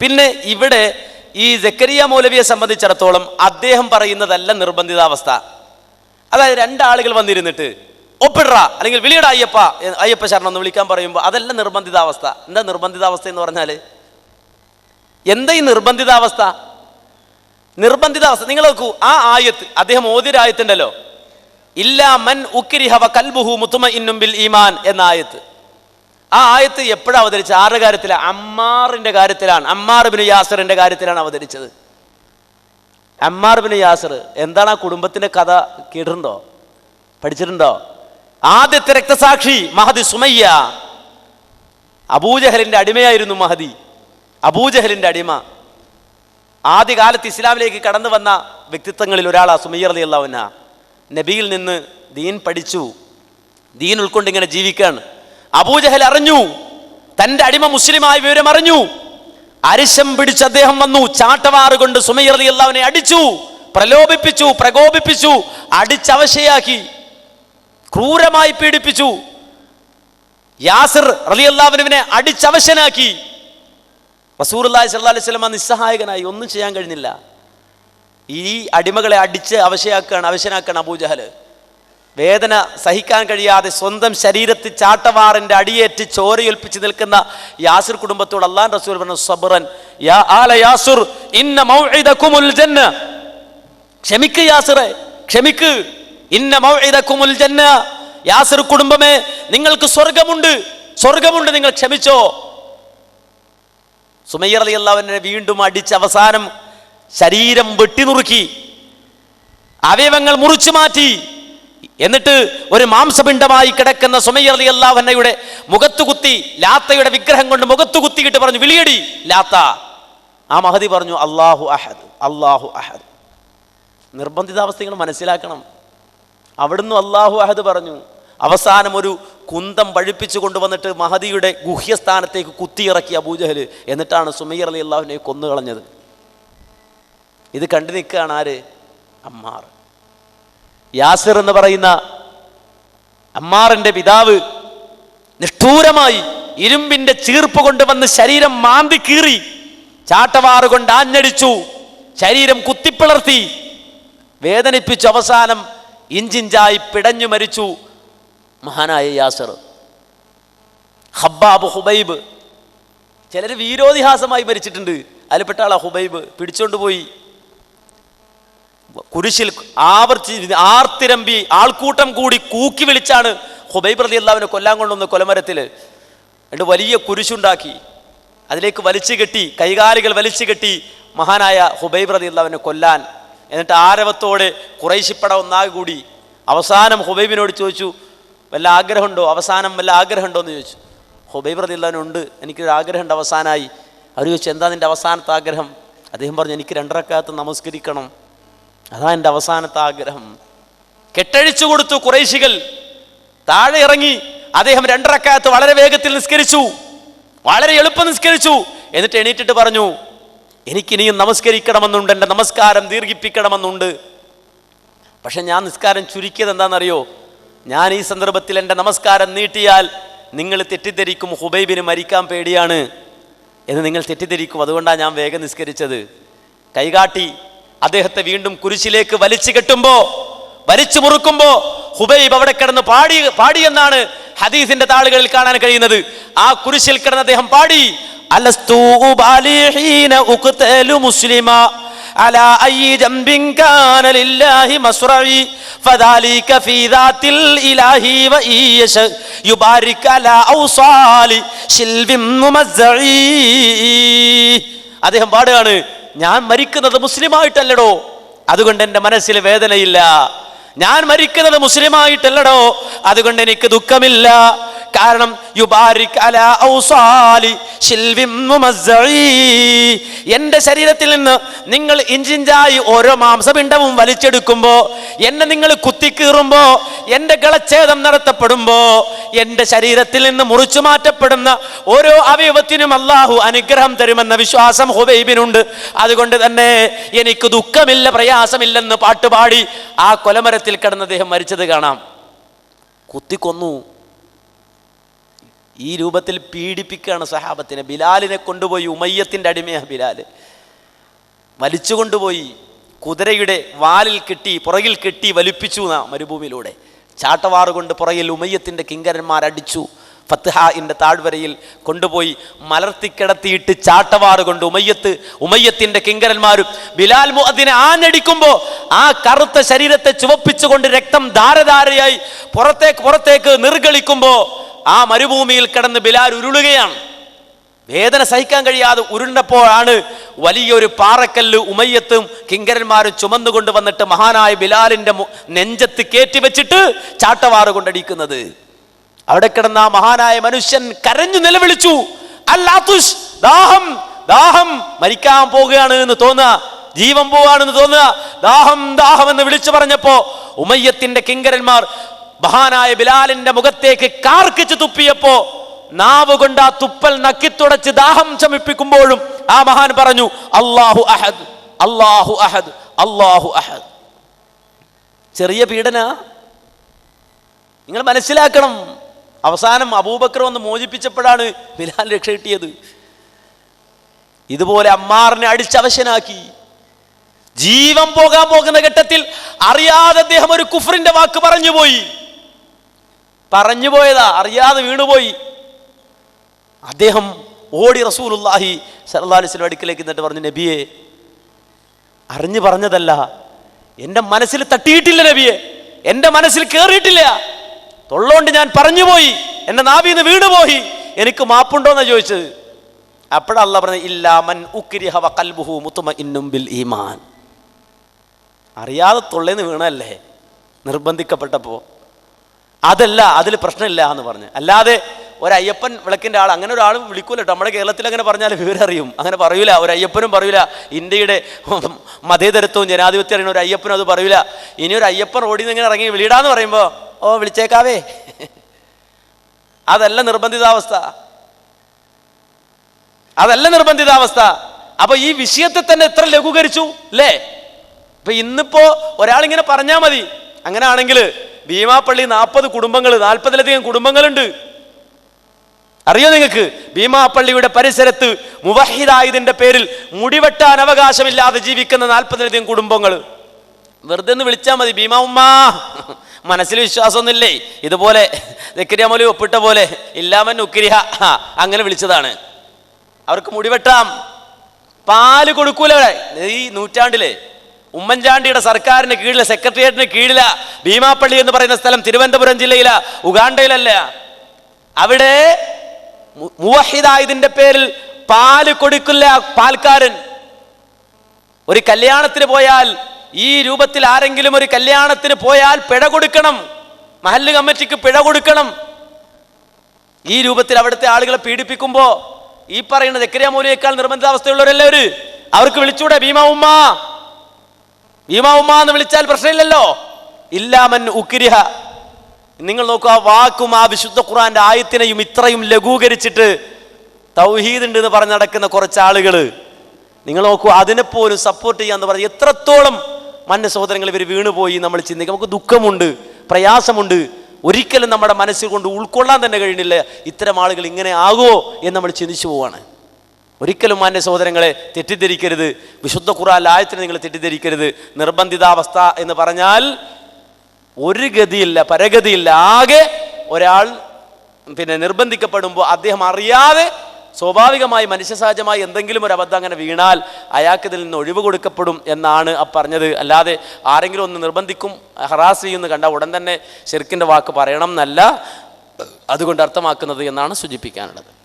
പിന്നെ ഇവിടെ ഈ ജക്കരിയ മൗലവിയെ സംബന്ധിച്ചിടത്തോളം അദ്ദേഹം പറയുന്നതല്ല നിർബന്ധിതാവസ്ഥ. അതായത് രണ്ടാളുകൾ വന്നിരുന്നിട്ട് ഒപ്പിടറ അല്ലെങ്കിൽ വിളിയട അയ്യപ്പ അയ്യപ്പ ശരണം എന്ന് വിളിക്കാൻ പറയുമ്പോൾ അതല്ല നിർബന്ധിതാവസ്ഥ. എന്താ നിർബന്ധിതാവസ്ഥ എന്ന് പറഞ്ഞാൽ എന്താ ഈ നിർബന്ധിതാവസ്ഥ? നിർബന്ധിതാവസ്ഥ നിങ്ങൾ നോക്കൂ ആ ആയത്ത് അദ്ദേഹം ഓതിരായത്തുണ്ടല്ലോ ഇല്ലാ മൻ ഉക്കിരിഹവ കൽബുഹു മുത്തുമ ഇന്നുമ്പിൽ ഈമാൻ എന്ന ആയത്ത്. ആ ആയത്ത് എപ്പോഴാണ് അവതരിച്ചത്? ആരുടെ കാര്യത്തിലാണ് അമ്മാറിന്റെ കാര്യത്തിലാണ്. അമ്മാർ ബിൻ യാസറിന്റെ കാര്യത്തിലാണ് അവതരിച്ചത്. അമ്മാർ ബിൻ യാസർ എന്താണ് ആ കുടുംബത്തിന്റെ കഥ കേട്ടിട്ടുണ്ടോ? പഠിച്ചിട്ടുണ്ടോ? ആദ്യത്തെ രക്തസാക്ഷി മഹദി സുമയ്യ. അബൂജഹലിന്റെ അടിമയായിരുന്നു മഹദി. അബൂജഹലിന്റെ അടിമ. ആദ്യകാലത്ത് ഇസ്ലാമിലേക്ക് കടന്നു വന്ന വ്യക്തിത്വങ്ങളിൽ ഒരാളാ സുമയ്യ അലി അള്ളാവുന്ന നബിയിൽ നിന്ന് ദീൻ പഠിച്ചു. ദീൻ ഉൾക്കൊണ്ട് ഇങ്ങനെ ജീവിക്കാണ് അബൂജഹൽ അറിഞ്ഞു. തന്റെ അടിമ മുസ്ലിമായ വിവരം അറിഞ്ഞു അരിശം പിടിച്ച് അദ്ദേഹം വന്നു. ചാട്ടവാറ് കൊണ്ട് അലി അടിച്ചു. പ്രലോഭിപ്പിച്ചു പ്രകോപിപ്പിച്ചു അടിച്ചവശയാക്കി. ക്രൂരമായി പീഡിപ്പിച്ചു. യാസിർ അള്ളാവിനെ അടിച്ചവശനാക്കി. റസൂർല്ലാഹി സല്ലാ അലൈഹി സ്വലമ നിസ്സഹായകനായി. ഒന്നും ചെയ്യാൻ കഴിഞ്ഞില്ല. ഈ അടിമകളെ അടിച്ച് അവശയാക്കുകയാണ് അവശനാക്കുകയാണ് അബൂജഹൽ വേദന സഹിക്കാൻ കഴിയാതെ സ്വന്തം ശരീരത്തിൽ ചാട്ടവാറിന്റെ അടിയേറ്റ് ചോരയൊൽപ്പിച്ച് നിൽക്കുന്ന യാസിർ കുടുംബത്തോട് അള്ളാൻ റസൂൽ പറഞ്ഞു യാ ആല ഇന്ന ജന്ന. ക്ഷമിക്ക് യാസിറെ ക്ഷമിക്ക്. ഇന്ന ജന്ന. യാസിർ കുടുംബമേ നിങ്ങൾക്ക് സ്വർഗമുണ്ട് സ്വർഗമുണ്ട് നിങ്ങൾ ക്ഷമിച്ചോ. സുമയ്യർ അലി അള്ളാഹുവിനെ വീണ്ടും അടിച്ച് അവസാനം ശരീരം വെട്ടിനുറുക്കി അവയവങ്ങൾ മുറിച്ചു മാറ്റി എന്നിട്ട് ഒരു മാംസപിണ്ഡമായി കിടക്കുന്ന സുമയ്യ അലി അള്ളാഹുനയുടെ മുഖത്തു കുത്തി ലാത്തയുടെ വിഗ്രഹം കൊണ്ട് മുഖത്തു കുത്തിയിട്ട് പറഞ്ഞു വിളിയടി ലാത്ത. ആ മഹതി പറഞ്ഞു അള്ളാഹു അഹദ് അള്ളാഹു അഹദ്. നിർബന്ധിതാവസ്ഥകൾ മനസ്സിലാക്കണം. അവിടുന്ന് അള്ളാഹു അഹദ് പറഞ്ഞു. അവസാനം ഒരു കുന്തം പഴിപ്പിച്ചു കൊണ്ടുവന്നിട്ട് മഹദിയുടെ ഗുഹ്യസ്ഥാനത്തേക്ക് കുത്തിയിറക്കി അബൂജഹൽ എന്നിട്ടാണ് സുമയ്യർ അലി അള്ളാഹുവിനെ കൊന്നുകളഞ്ഞത്. ഇത് കണ്ടു നിൽക്കുകയാണ് ആര്? അമ്മാർ. യാസിർ എന്ന് പറയുന്ന അമ്മാറിന്റെ പിതാവ് നിഷ്ഠൂരമായി ഇരുമ്പിന്റെ ചീർപ്പ് കൊണ്ടുവന്ന് ശരീരം മാന്തി കീറി ചാട്ടവാറ് കൊണ്ട് ആഞ്ഞടിച്ചു. ശരീരം കുത്തിപ്പിളർത്തി. വേദനിപ്പിച്ചു. അവസാനം ഇഞ്ചിഞ്ചായി പിടഞ്ഞു മരിച്ചു. മഹാനായ യാസർ. ഹബ്ബാബ് ഹുബൈബ്. ചിലർ വീരോതിഹാസമായി മരിച്ചിട്ടുണ്ട്. അതിൽപ്പെട്ട ആളാ ഹുബൈബ്. പിടിച്ചോണ്ട് പോയി. കുരിശിൽ ആവർത്തി ആർത്തിരമ്പി ആൾക്കൂട്ടം കൂടി കൂക്കി വിളിച്ചാണ് ഹുബൈബ് റതി അള്ളാവിനെ കൊല്ലാൻ കൊണ്ടുവന്ന് കൊലമരത്തിൽ എന്നിട്ട് വലിയ കുരിശുണ്ടാക്കി. അതിലേക്ക് വലിച്ചു കെട്ടി കൈകാലുകൾ വലിച്ചു കെട്ടി മഹാനായ ഹുബൈബ് റതി അള്ളാവിനെ കൊല്ലാൻ. എന്നിട്ട് ആരവത്തോടെ കുറേശിപ്പട ഒന്നാകെ കൂടി. അവസാനം ഹുബൈബിനോട് ചോദിച്ചു വല്ല ആഗ്രഹമുണ്ടോ? അവസാനം വല്ല ആഗ്രഹമുണ്ടോ? എന്ന് ചോദിച്ചു. ഹുബൈബ് റതി ഉണ്ട്. എനിക്കൊരു ആഗ്രഹമുണ്ട്. അവസാനമായി. അവർ ചോദിച്ചു എന്താ നിന്റെ അവസാനത്തെ ആഗ്രഹം? അദ്ദേഹം പറഞ്ഞു എനിക്ക് രണ്ടരക്കാലത്ത് നമസ്കരിക്കണം. അതാ എന്റെ അവസാനത്തെ ആഗ്രഹം. കെട്ടഴിച്ചു കൊടുത്തു കുറേശികൾ. താഴെ ഇറങ്ങി അദ്ദേഹം രണ്ടരക്കാലത്ത് വളരെ വേഗത്തിൽ നിസ്കരിച്ചു. വളരെ എളുപ്പം നിസ്കരിച്ചു. എന്നിട്ട് എണീറ്റിട്ട് പറഞ്ഞു എനിക്കിനിയും നമസ്കരിക്കണമെന്നുണ്ട് എന്റെ നമസ്കാരം ദീർഘിപ്പിക്കണമെന്നുണ്ട്. പക്ഷെ ഞാൻ നിസ്കാരം ചുരുക്കിയത് എന്താണെന്നറിയോ? ഞാൻ ഈ സന്ദർഭത്തിൽ എന്റെ നമസ്കാരം നീട്ടിയാൽ നിങ്ങൾ തെറ്റിദ്ധരിക്കും ഹുബൈബിന് മരിക്കാൻ പേടിയാണ്. എന്ന് നിങ്ങൾ തെറ്റിദ്ധരിക്കും. അതുകൊണ്ടാണ് ഞാൻ വേഗം നിസ്കരിച്ചത്. കൈകാട്ടി അദ്ദേഹത്തെ വീണ്ടും കുരിശിലേക്ക് വലിച്ചു കെട്ടുമ്പോ വലിച്ചു മുറുക്കുമ്പോ ഹുബൈബ് അവിടെ കിടന്ന് പാടി പാടി എന്നാണ് ഹദീസിന്റെ താളുകളിൽ കാണാൻ കഴിയുന്നത് ആ കുരിശിൽ കിടന്ന് അദ്ദേഹം പാടി അലസ്തു ഉബാലി ഹീന ഉഖ്തലു മുസ്ലിമാ على أي جنب كان لله مصرعي فذلك في ذات الإله وإن يشاء يبارك على أوصال شلب ممزعي അദ്ദേഹം പാടുകയാണ് ഞാൻ മരിക്കുന്നത് മുസ്ലിമായിട്ടല്ലടോ. അതുകൊണ്ട് എന്റെ മനസ്സിൽ വേദനയില്ല. ഞാൻ മരിക്കുന്നത് മുസ്ലിമായിട്ടല്ലടോ. അതുകൊണ്ട് എനിക്ക് ദുഃഖമില്ല. കാരണം യുബാരിക് ഔസാലി. എന്റെ ശരീരത്തിൽ നിന്ന് നിങ്ങൾ ഇഞ്ചിഞ്ചായി ഓരോ മാംസപിണ്ഡവും വലിച്ചെടുക്കുമ്പോ എന്നെ നിങ്ങൾ കുത്തിക്കീറുമ്പോ എന്റെ ഗളച്ഛേദം നടത്തപ്പെടുമ്പോ എന്റെ ശരീരത്തിൽ നിന്ന് മുറിച്ചു മാറ്റപ്പെടുന്ന ഓരോ അവയവത്തിനും അള്ളാഹു അനുഗ്രഹം തരുമെന്ന വിശ്വാസം ഹുബൈബിനുണ്ട്. അതുകൊണ്ട് തന്നെ എനിക്ക് ദുഃഖമില്ല പ്രയാസമില്ലെന്ന് പാട്ടുപാടി ആ കൊലമരത്തിൽ കിടന്ന് അദ്ദേഹം മരിച്ചത് കാണാം. കുത്തിക്കൊന്നു. ഈ രൂപത്തിൽ പീഡിപ്പിക്കുകയാണ് സഹാബത്തിനെ. ബിലാലിനെ കൊണ്ടുപോയി ഉമയ്യത്തിന്റെ അടിമയാണ് ബിലാൽ വലിച്ചു കൊണ്ടുപോയി കുതിരയുടെ വാലിൽ കെട്ടി പുറകിൽ കെട്ടി വലിപ്പിച്ചു എന്നാ മരുഭൂമിയിലൂടെ. ചാട്ടവാറ് കൊണ്ട് പുറകിൽ ഉമയ്യത്തിന്റെ കിങ്കരന്മാരടിച്ചു ഫത്ത്ഹാഇന്റെ താഴ്വരയിൽ കൊണ്ടുപോയി മലർത്തിക്കിടത്തിയിട്ട് ചാട്ടവാറ് കൊണ്ട് ഉമയ്യത്ത് ഉമയ്യത്തിന്റെ കിങ്കരന്മാരും ബിലാൽ മുഅദ്ദിനെ ആഞ്ഞടിക്കുമ്പോൾ ആ കറുത്ത ശരീരത്തെ ചുവപ്പിച്ചുകൊണ്ട് രക്തം ധാരധാരയായി പുറത്തേക്ക് പുറത്തേക്ക് നിർഗളിക്കുമ്പോൾ ആ മരുഭൂമിയിൽ കിടന്ന് ബിലാൽ ഉരുളുകയാണ്. വേദന സഹിക്കാൻ കഴിയാതെ ഉരുണ്ടപ്പോഴാണ് വലിയൊരു പാറക്കല്ല് ഉമയ്യത്തും കിങ്കരന്മാരും ചുമന്നുകൊണ്ട് വന്നിട്ട് മഹാനായ ബിലാലിന്റെ നെഞ്ചത്ത് കയറ്റി വെച്ചിട്ട് ചാട്ടവാറ് കൊണ്ടടിക്കുന്നത്. അവിടെ കിടന്ന ആ മഹാനായ മനുഷ്യൻ കരഞ്ഞു നിലവിളിച്ചു. അല്ലാത്തുഷ് ദാഹം ദാഹം മരിക്കാൻ പോവുകയാണ് എന്ന് തോന്നുക. ജീവൻ പോവുകയാണെന്ന് തോന്നുക. ദാഹം ദാഹം എന്ന് വിളിച്ചു പറഞ്ഞപ്പോ ഉമയ്യത്തിന്റെ കിങ്കരന്മാർ മഹാനായ ബിലാലിന്റെ മുഖത്തേക്ക് കാർക്കിച്ച് തുപ്പിയപ്പോ നാവ് കൊണ്ട് ആ തുപ്പൽ നക്കിത്തുടച്ച് ദാഹം ശമിപ്പിക്കുമ്പോഴും ആ മഹാൻ പറഞ്ഞു അള്ളാഹു അഹദ് അള്ളാഹു അഹദ് അള്ളാഹു അഹദ്. ചെറിയ പീഡന? നിങ്ങൾ മനസ്സിലാക്കണം. അവസാനം അബൂബക്കർ വന്ന് മോചിപ്പിച്ചപ്പോഴാണ് ബിലാൽ രക്ഷ കിട്ടിയത്. ഇതുപോലെ അമ്മാറിനെ അടിച്ചവശനാക്കി. ജീവൻ പോകാൻ പോകുന്ന ഘട്ടത്തിൽ അറിയാതെ അദ്ദേഹം ഒരു കുഫറിന്റെ വാക്ക് പറഞ്ഞുപോയി പറഞ്ഞുപോയതാ അറിയാതെ വീണുപോയി അദ്ദേഹം ഓടി റസൂലുല്ലാഹി സല്ലല്ലാഹു അലൈഹി വസല്ലം അടുക്കിലേക്ക് എന്നിട്ട് പറഞ്ഞു നബിയെ അറിഞ്ഞു പറഞ്ഞതല്ല. എന്റെ മനസ്സിൽ തട്ടിയിട്ടില്ല നബിയെ. എന്റെ മനസ്സിൽ കയറിയിട്ടില്ല തൊള്ളോണ്ട് ഞാൻ പറഞ്ഞുപോയി എന്റെ നാവിന്ന് വീണുപോയി എനിക്ക് മാപ്പുണ്ടോന്നാ ചോദിച്ചത്? അപ്പോഴല്ല പറഞ്ഞത് ഇല്ലാ മൻ ഉക്രിഹ വ ഖൽബുഹു മുത്മഇന്നും ബിൽ ഈമാൻ. അറിയാതെ തൊള്ളേന്ന് വീണല്ലേ നിർബന്ധിക്കപ്പെട്ടപ്പോൾ അതല്ല അതിൽ പ്രശ്നമില്ല എന്ന് പറഞ്ഞു. അല്ലാതെ ഒരു അയ്യപ്പൻ വിളക്കിന്റെ ആൾ അങ്ങനെ ഒരാൾ വിളിക്കൂല നമ്മുടെ കേരളത്തിൽ അങ്ങനെ പറഞ്ഞാൽ വിവരറിയും അങ്ങനെ പറയൂല. ഒരു അയ്യപ്പനും പറയൂല. ഇന്ത്യയുടെ മതേതരത്വവും ജനാധിപത്യം അറിയുന്ന ഒരു അയ്യപ്പനും അത് പറയൂല. ഇനി ഒരു അയ്യപ്പൻ റോഡിൽ നിന്ന് ഇങ്ങനെ ഇറങ്ങി വിളിയിടാന്ന് പറയുമ്പോൾ ഓ വിളിച്ചേക്കാവേ. അതല്ല നിർബന്ധിതാവസ്ഥ. അതല്ല നിർബന്ധിതാവസ്ഥ. അപ്പൊ ഈ വിഷയത്തെ തന്നെ എത്ര ലഘൂകരിച്ചു അല്ലേ? ഇപ്പൊ ഇന്നിപ്പോ ഒരാളിങ്ങനെ പറഞ്ഞാൽ മതി. അങ്ങനെ ആണെങ്കിൽ ഭീമാപ്പള്ളി നാൽപ്പത് കുടുംബങ്ങൾ നാൽപ്പതിലധികം കുടുംബങ്ങളുണ്ട്. അറിയോ നിങ്ങൾക്ക്? ഭീമാപ്പള്ളിയുടെ പരിസരത്ത് മുവഹിദായതിന്റെ പേരിൽ മുടിവെട്ടാൻ അവകാശമില്ലാതെ ജീവിക്കുന്ന നാൽപ്പതിലധികം കുടുംബങ്ങൾ. വെറുതെ ഒന്ന് വിളിച്ചാൽ മതി ഭീമാ ഉമ്മ. മനസ്സിൽ വിശ്വാസമൊന്നുമില്ലേ? ഇതുപോലെ ദക്കരിയമൊലി ഒപ്പിട്ട പോലെ ഇല്ലാമൻ ഉക്കരിഹ അങ്ങനെ വിളിച്ചതാണ്. അവർക്ക് മുടിവെട്ടാം. പാൽ കൊടുക്കൂലേ ഈ നൂറ്റാണ്ടിലെ. ഉമ്മൻചാണ്ടിയുടെ സർക്കാരിന് കീഴിലെ സെക്രട്ടേറിയറ്റിന് കീഴില ഭീമാപ്പള്ളി എന്ന് പറയുന്ന സ്ഥലം തിരുവനന്തപുരം ജില്ലയില ഉഗാണ്ടയിലല്ല. അവിടെ മുവഹിദായതിന്റെ പേരിൽ പാൽ കൊടുക്കില്ല പാൽക്കാരൻ. ഒരു കല്യാണത്തിന് പോയാൽ ഈ രൂപത്തിൽ ആരെങ്കിലും ഒരു കല്യാണത്തിന് പോയാൽ പിഴ കൊടുക്കണം. മഹല്ല് കമ്മിറ്റിക്ക് പിഴ കൊടുക്കണം. ഈ രൂപത്തിൽ അവിടുത്തെ ആളുകളെ പീഡിപ്പിക്കുമ്പോ ഈ പറയുന്ന ദക്കരിയ മൂലയേക്കാൾ നിർബന്ധിതാവസ്ഥയുള്ളവരല്ലേ അവർക്ക് വിളിച്ചൂടെ ഭീമ ഉമ്മ. ഭീമ എന്ന് വിളിച്ചാൽ പ്രശ്നമില്ലല്ലോ. ഇല്ലാമൻ ഉക്കിരിഹ നിങ്ങൾ നോക്കുക ആ വാക്കും ആ വിശുദ്ധ ഖുറാന്റെ ആയത്തിനെയും ഇത്രയും ലഘൂകരിച്ചിട്ട് തൗഹീദ് ഉണ്ട് എന്ന് പറഞ്ഞ് നടക്കുന്ന കുറച്ച് ആളുകൾ നിങ്ങൾ നോക്കൂ അതിനെപ്പോലും സപ്പോർട്ട് ചെയ്യാന്ന് പറഞ്ഞ് എത്രത്തോളം മന്യ സഹോദരങ്ങൾ ഇവർ വീണുപോയി നമ്മൾ ചിന്തിക്കും. നമുക്ക് ദുഃഖമുണ്ട് പ്രയാസമുണ്ട്. ഒരിക്കലും നമ്മുടെ മനസ്സിൽ കൊണ്ട് ഉൾക്കൊള്ളാൻ തന്നെ കഴിയുന്നില്ല ഇത്തരം ആളുകൾ ഇങ്ങനെ ആകുമോ എന്ന് നമ്മൾ ചിന്തിച്ചു പോവാണ്. ഒരിക്കലും മാന്യ സഹോദരങ്ങളെ തെറ്റിദ്ധരിക്കരുത്. വിശുദ്ധ ഖുറാൻ ആയത്തിനെ നിങ്ങൾ തെറ്റിദ്ധരിക്കരുത്. നിർബന്ധിതാവസ്ഥ എന്ന് പറഞ്ഞാൽ ഒരു ഗതിയില്ല പരഗതിയില്ല. ആകെ ഒരാൾ പിന്നെ നിർബന്ധിക്കപ്പെടുമ്പോൾ അദ്ദേഹം അറിയാതെ സ്വാഭാവികമായി മനുഷ്യസഹജമായി എന്തെങ്കിലും ഒരു അബദ്ധം അങ്ങനെ വീണാൽ അയാൾക്ക് ഇതിൽ നിന്ന് ഒഴിവ് കൊടുക്കപ്പെടും എന്നാണ് ആ പറഞ്ഞത്. അല്ലാതെ ആരെങ്കിലും ഒന്ന് നിർബന്ധിക്കും ഹറാസ് ചെയ്യുന്ന കണ്ട ഉടൻ തന്നെ ശരിക്കിന്റെ വാക്ക് പറയണം എന്നല്ല അതുകൊണ്ട് അർത്ഥമാക്കുന്നത് എന്നാണ് സൂചിപ്പിക്കാനുള്ളത്.